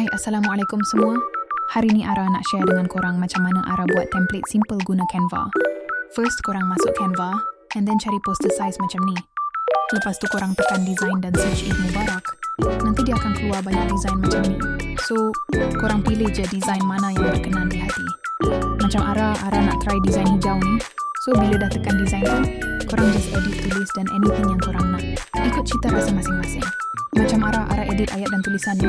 Hai, Assalamualaikum semua. Hari ni Ara nak share dengan korang macam mana Ara buat template simple guna Canva. First, korang masuk Canva and then cari poster size macam ni. Lepas tu korang tekan design dan search Eid Mubarak. Nanti dia akan keluar banyak design macam ni. So, korang pilih je design mana yang berkenan di hati. Macam Ara, Ara nak try design hijau ni. So, bila dah tekan design tu, korang just edit tulis dan anything yang korang nak. Ikut cita rasa masing-masing. Macam Ara, Ara edit ayat dan tulisan ni.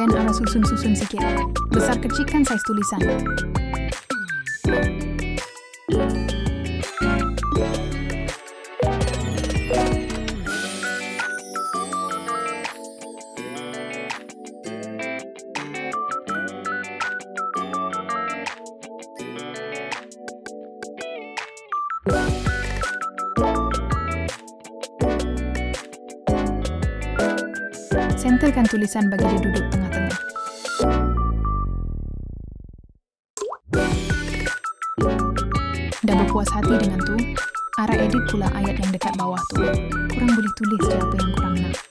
Dan Ara susun-susun sikit. Besar kecilkan saiz tulisan. Centerkan tulisan bagi dia duduk tengah-tengah. Dah berpuas hati dengan tu, Ara edit pula ayat yang dekat bawah tu. Korang boleh tulis je apa yang korang nak.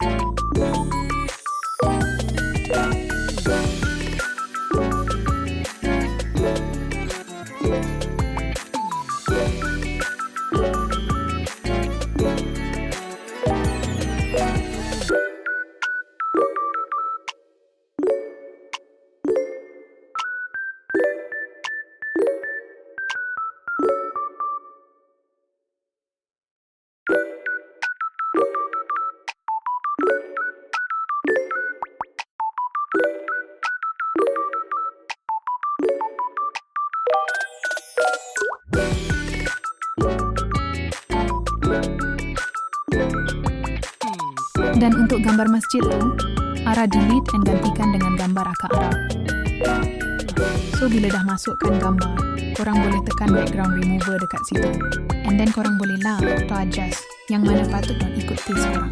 Dan untuk gambar masjid tu, Ara delete dan gantikan dengan gambar akak Ara. So bila dah masukkan gambar, korang boleh tekan background remover dekat situ. And then korang boleh lah to adjust yang mana patut dan ikut taste korang.